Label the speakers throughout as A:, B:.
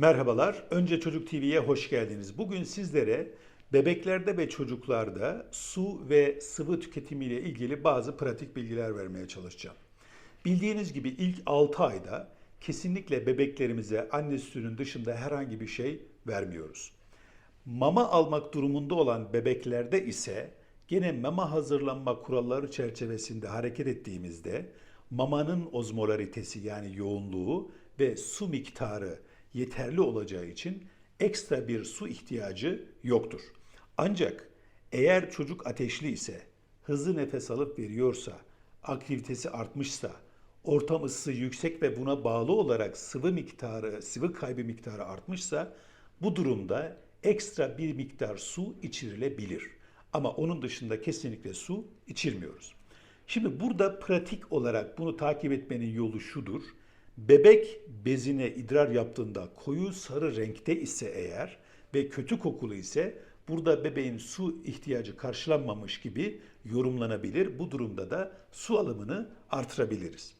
A: Merhabalar. Önce Çocuk TV'ye hoş geldiniz. Bugün sizlere bebeklerde ve çocuklarda su ve sıvı tüketimiyle ilgili bazı pratik bilgiler vermeye çalışacağım. Bildiğiniz gibi ilk 6 ayda kesinlikle bebeklerimize anne sütünün dışında herhangi bir şey vermiyoruz. Mama almak durumunda olan bebeklerde ise gene mama hazırlanma kuralları çerçevesinde hareket ettiğimizde mamanın ozmolaritesi yani yoğunluğu ve su miktarı yeterli olacağı için ekstra bir su ihtiyacı yoktur. Ancak eğer çocuk ateşli ise, hızlı nefes alıp veriyorsa, aktivitesi artmışsa, ortam ısısı yüksek ve buna bağlı olarak sıvı miktarı, sıvı kaybı miktarı artmışsa bu durumda ekstra bir miktar su içirilebilir. Ama onun dışında kesinlikle su içirmiyoruz. Şimdi burada pratik olarak bunu takip etmenin yolu şudur. Bebek bezine idrar yaptığında koyu sarı renkte ise eğer ve kötü kokulu ise burada bebeğin su ihtiyacı karşılanmamış gibi yorumlanabilir. Bu durumda da su alımını artırabiliriz.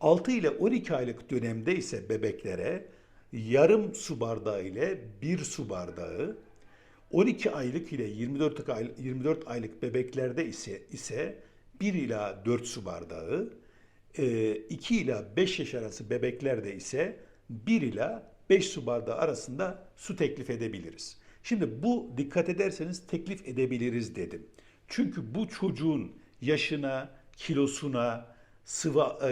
A: 6 ile 12 aylık dönemde ise bebeklere yarım su bardağı ile 1 su bardağı, 12 aylık ile 24 aylık, 24 aylık bebeklerde ise ise 1 ila 4 su bardağı, 2 ila 5 yaş arası bebeklerde ise 1 ila 5 su bardağı arasında su teklif edebiliriz. Şimdi bu dikkat ederseniz teklif edebiliriz dedim. Çünkü bu çocuğun yaşına, kilosuna, sıvı e,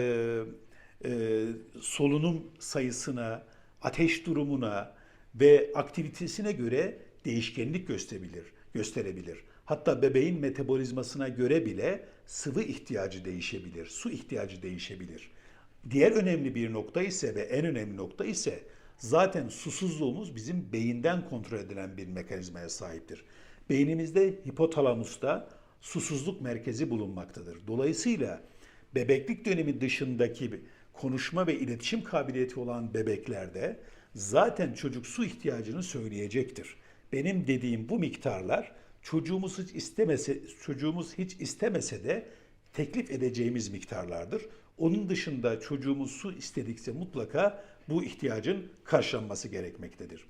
A: e, solunum sayısına, ateş durumuna ve aktivitesine göre değişkenlik gösterebilir, gösterebilir. Hatta bebeğin metabolizmasına göre bile sıvı ihtiyacı değişebilir, su ihtiyacı değişebilir. Diğer önemli bir nokta ise ve en önemli nokta ise zaten susuzluğumuz bizim beyinden kontrol edilen bir mekanizmaya sahiptir. Beynimizde hipotalamusta susuzluk merkezi bulunmaktadır. Dolayısıyla bebeklik dönemi dışındaki konuşma ve iletişim kabiliyeti olan bebeklerde zaten çocuk su ihtiyacını söyleyecektir. Benim dediğim bu miktarlar çocuğumuz hiç istemese çocuğumuz hiç istemese de teklif edeceğimiz miktarlardır. Onun dışında çocuğumuz su istedikse mutlaka bu ihtiyacın karşılanması gerekmektedir.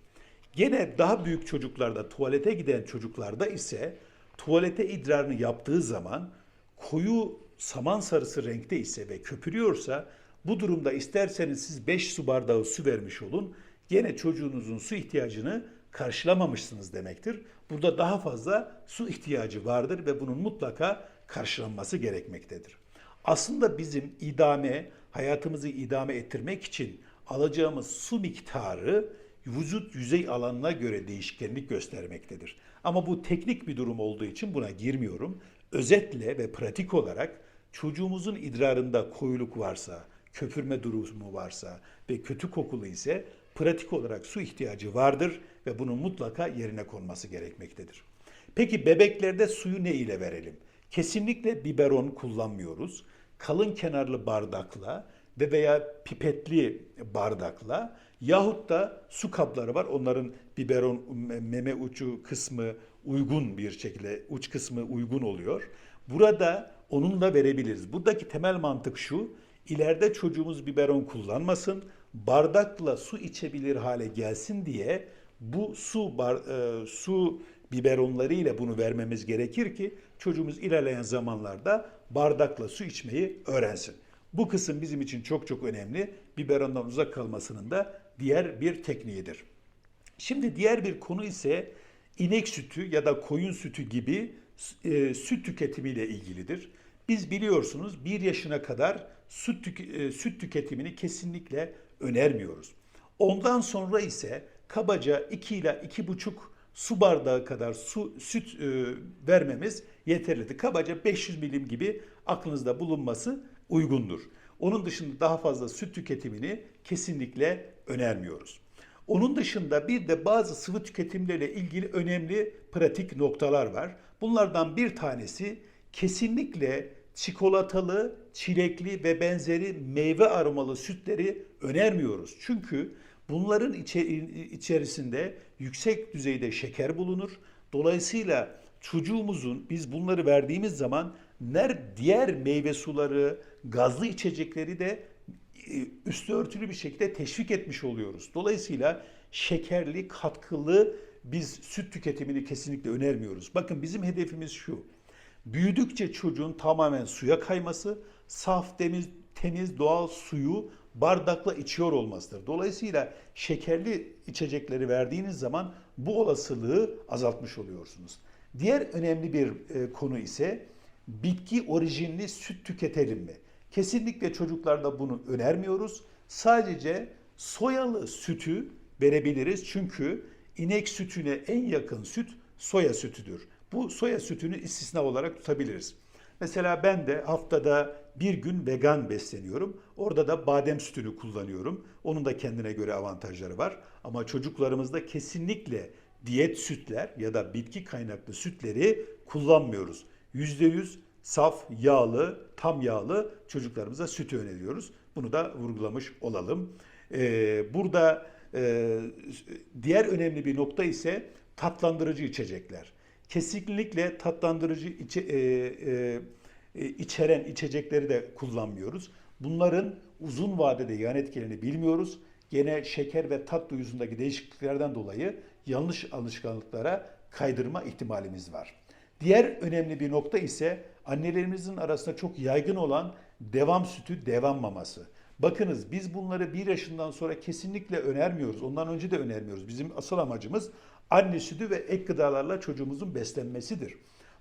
A: Gene daha büyük çocuklarda, tuvalete giden çocuklarda ise tuvalete idrarını yaptığı zaman koyu saman sarısı renkte ise ve köpürüyorsa bu durumda isterseniz siz 5 su bardağı su vermiş olun. Gene çocuğunuzun su ihtiyacını karşılamamışsınız demektir. Burada daha fazla su ihtiyacı vardır ve bunun mutlaka karşılanması gerekmektedir. Aslında bizim idame, hayatımızı idame ettirmek için alacağımız su miktarı vücut yüzey alanına göre değişkenlik göstermektedir. Ama bu teknik bir durum olduğu için buna girmiyorum. Özetle ve pratik olarak çocuğumuzun idrarında koyuluk varsa, köpürme durumu varsa ve kötü kokulu ise pratik olarak su ihtiyacı vardır ve bunun mutlaka yerine konması gerekmektedir. Peki bebeklerde suyu ne ile verelim? Kesinlikle biberon kullanmıyoruz. Kalın kenarlı bardakla ve veya pipetli bardakla yahut da su kapları var. Onların biberon meme ucu kısmı uygun bir şekilde uç kısmı uygun oluyor. Burada onunla verebiliriz. Buradaki temel mantık şu. İleride çocuğumuz biberon kullanmasın, bardakla su içebilir hale gelsin diye bu su bar, e, su biberonları ile bunu vermemiz gerekir ki çocuğumuz ilerleyen zamanlarda bardakla su içmeyi öğrensin. Bu kısım bizim için çok çok önemli. Biberondan uzak kalmasının da diğer bir tekniğidir. Şimdi diğer bir konu ise inek sütü ya da koyun sütü gibi e, süt tüketimiyle ilgilidir. Biz biliyorsunuz bir yaşına kadar süt, tük- e, süt tüketimini kesinlikle önermiyoruz. Ondan sonra ise kabaca 2 ile 2,5 su bardağı kadar su süt e, vermemiz yeterlidir. Kabaca 500 milim gibi aklınızda bulunması uygundur. Onun dışında daha fazla süt tüketimini kesinlikle önermiyoruz. Onun dışında bir de bazı sıvı tüketimleriyle ilgili önemli pratik noktalar var. Bunlardan bir tanesi kesinlikle çikolatalı, çilekli ve benzeri meyve aromalı sütleri önermiyoruz. Çünkü bunların içe- içerisinde yüksek düzeyde şeker bulunur. Dolayısıyla çocuğumuzun biz bunları verdiğimiz zaman ner diğer meyve suları, gazlı içecekleri de e, üstü örtülü bir şekilde teşvik etmiş oluyoruz. Dolayısıyla şekerli, katkılı biz süt tüketimini kesinlikle önermiyoruz. Bakın bizim hedefimiz şu. Büyüdükçe çocuğun tamamen suya kayması, saf, temiz, temiz doğal suyu bardakla içiyor olmasıdır. Dolayısıyla şekerli içecekleri verdiğiniz zaman bu olasılığı azaltmış oluyorsunuz. Diğer önemli bir e, konu ise bitki orijinli süt tüketelim mi? Kesinlikle çocuklarda bunu önermiyoruz. Sadece soyalı sütü verebiliriz. Çünkü inek sütüne en yakın süt soya sütüdür. Bu soya sütünü istisna olarak tutabiliriz. Mesela ben de haftada bir gün vegan besleniyorum. Orada da badem sütünü kullanıyorum. Onun da kendine göre avantajları var. Ama çocuklarımızda kesinlikle diyet sütler ya da bitki kaynaklı sütleri kullanmıyoruz. %100 saf, yağlı, tam yağlı çocuklarımıza sütü öneriyoruz. Bunu da vurgulamış olalım. Ee, burada e, diğer önemli bir nokta ise tatlandırıcı içecekler. Kesinlikle tatlandırıcı içe, e, e, e, içeren içecekleri de kullanmıyoruz. Bunların uzun vadede yan etkilerini bilmiyoruz. Gene şeker ve tat duyusundaki değişikliklerden dolayı yanlış alışkanlıklara kaydırma ihtimalimiz var. Diğer önemli bir nokta ise annelerimizin arasında çok yaygın olan devam sütü, devam maması. Bakınız biz bunları bir yaşından sonra kesinlikle önermiyoruz. Ondan önce de önermiyoruz. Bizim asıl amacımız anne sütü ve ek gıdalarla çocuğumuzun beslenmesidir.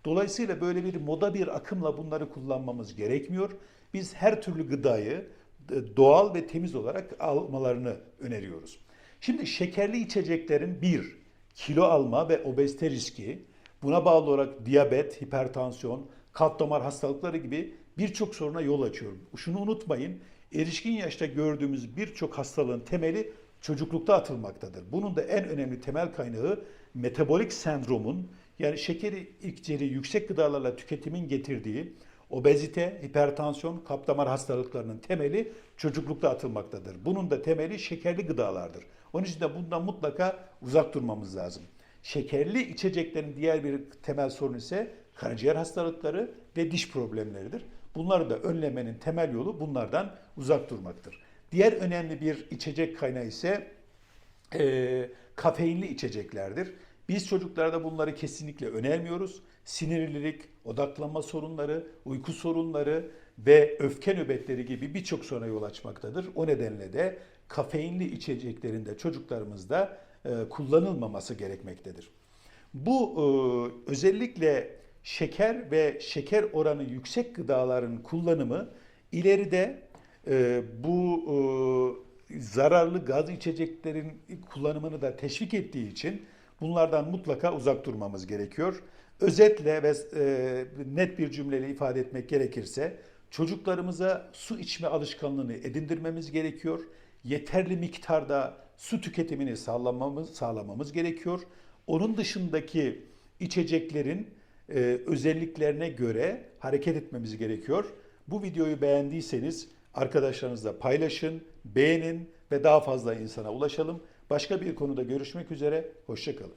A: Dolayısıyla böyle bir moda bir akımla bunları kullanmamız gerekmiyor. Biz her türlü gıdayı e, doğal ve temiz olarak almalarını öneriyoruz. Şimdi şekerli içeceklerin bir, kilo alma ve obezite riski, buna bağlı olarak diyabet, hipertansiyon, kalp damar hastalıkları gibi birçok soruna yol açıyor. Şunu unutmayın, erişkin yaşta gördüğümüz birçok hastalığın temeli çocuklukta atılmaktadır. Bunun da en önemli temel kaynağı metabolik sendromun yani şekeri ilkceri yüksek gıdalarla tüketimin getirdiği obezite, hipertansiyon, kalp damar hastalıklarının temeli çocuklukta atılmaktadır. Bunun da temeli şekerli gıdalardır. Onun için de bundan mutlaka uzak durmamız lazım. Şekerli içeceklerin diğer bir temel sorunu ise karaciğer hastalıkları ve diş problemleridir. Bunları da önlemenin temel yolu bunlardan uzak durmaktır. Diğer önemli bir içecek kaynağı ise e, kafeinli içeceklerdir. Biz çocuklarda bunları kesinlikle önermiyoruz. Sinirlilik, odaklanma sorunları, uyku sorunları ve öfke nöbetleri gibi birçok soruna yol açmaktadır. O nedenle de kafeinli içeceklerin de çocuklarımızda e, kullanılmaması gerekmektedir. Bu e, özellikle şeker ve şeker oranı yüksek gıdaların kullanımı ileride e, bu e, zararlı gaz içeceklerin kullanımını da teşvik ettiği için bunlardan mutlaka uzak durmamız gerekiyor. Özetle ve e, net bir cümleyle ifade etmek gerekirse çocuklarımıza su içme alışkanlığını edindirmemiz gerekiyor. Yeterli miktarda su tüketimini sağlamamız sağlamamız gerekiyor. Onun dışındaki içeceklerin e, özelliklerine göre hareket etmemiz gerekiyor. Bu videoyu beğendiyseniz arkadaşlarınızla paylaşın, beğenin ve daha fazla insana ulaşalım. Başka bir konuda görüşmek üzere, hoşçakalın.